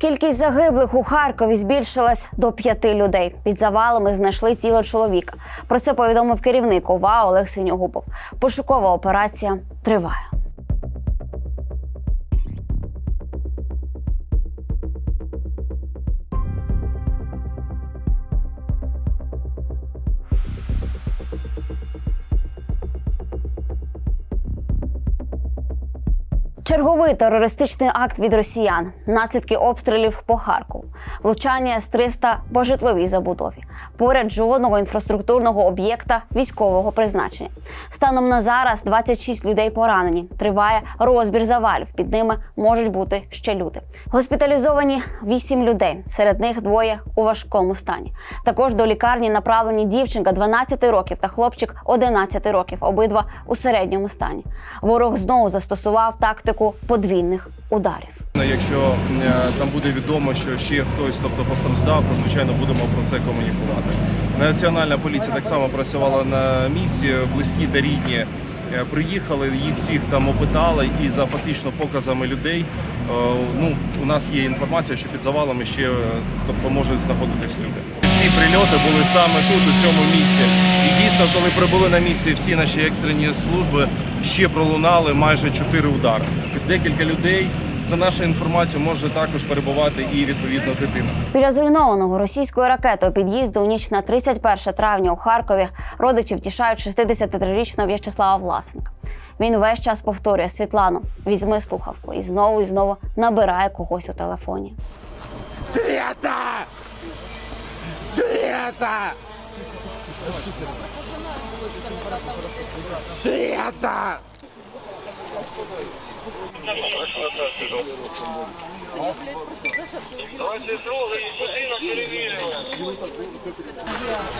Кількість загиблих у Харкові збільшилась до п'яти людей. Під завалами знайшли тіло чоловіка. Про це повідомив керівник ОВА Олег Синьогубов. Пошукова операція триває. Черговий терористичний акт від росіян, наслідки обстрілів по Харкову, влучання С-300 по житловій забудові, поряд жодного інфраструктурного об'єкта військового призначення. Станом на зараз 26 людей поранені. Триває розбір завалів. Під ними можуть бути ще люди. Госпіталізовані 8 людей. Серед них двоє у важкому стані. Також до лікарні направлені дівчинка 12 років та хлопчик 11 років. Обидва у середньому стані. Ворог знову застосував тактику подвійних ударів. Якщо е, там буде відомо, що ще хтось тобто, постраждав, то звичайно будемо про це комунікувати. Національна поліція так само працювала на місці, близькі та рідні е, приїхали, їх всіх там опитали, і за фактично показами людей е, ну, у нас є інформація, що під завалами ще тобто, можуть знаходитись люди. Всі прильоти були саме тут, у цьому місці. І дійсно, коли прибули на місце, всі наші екстрені служби ще пролунали майже чотири удари. Декілька людей, за нашою інформацією, може також перебувати і відповідно дитина. Біля зруйнованого російською ракетою під'їзду у ніч на 31 травня у Харкові родичі втішають 63-річного В'ячеслава Власенка. Він весь час повторює Світлану, візьми слухавку і знову і знову набирає когось у телефоні. Света! Ты это? Давайте строго и будинок перевірюємо.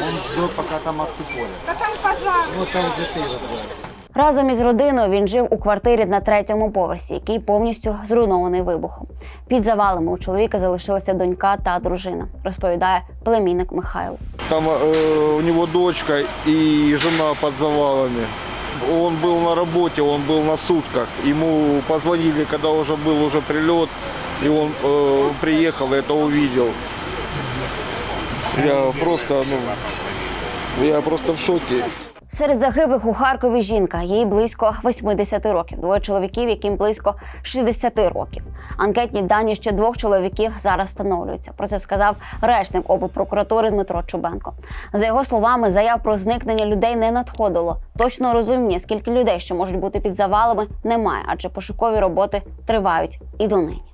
Он ждет, пока там отсыпали. Да там пожар. Вот там же ты вот. Разом із родиною він жив у квартирі на третьому поверсі, який повністю зруйнований вибухом. Під завалами у чоловіка залишилася донька та дружина, розповідає племінник Михайло. Там э, у него дочка и жена под завалами. Он был на работе, он был на сутках. Ему позвонили, когда уже был уже прилет, и он э, приехал, и это увидел. Я просто, ну, я просто в шоке. Серед загиблих у Харкові жінка, їй близько 80 років. Двоє чоловіків, яким близько 60 років. Анкетні дані ще двох чоловіків зараз встановлюються. Про це сказав речник облпрокуратури Дмитро Чубенко. За його словами, заяв про зникнення людей не надходило. Точно розуміння, скільки людей ще можуть бути під завалами, немає, адже пошукові роботи тривають і донині.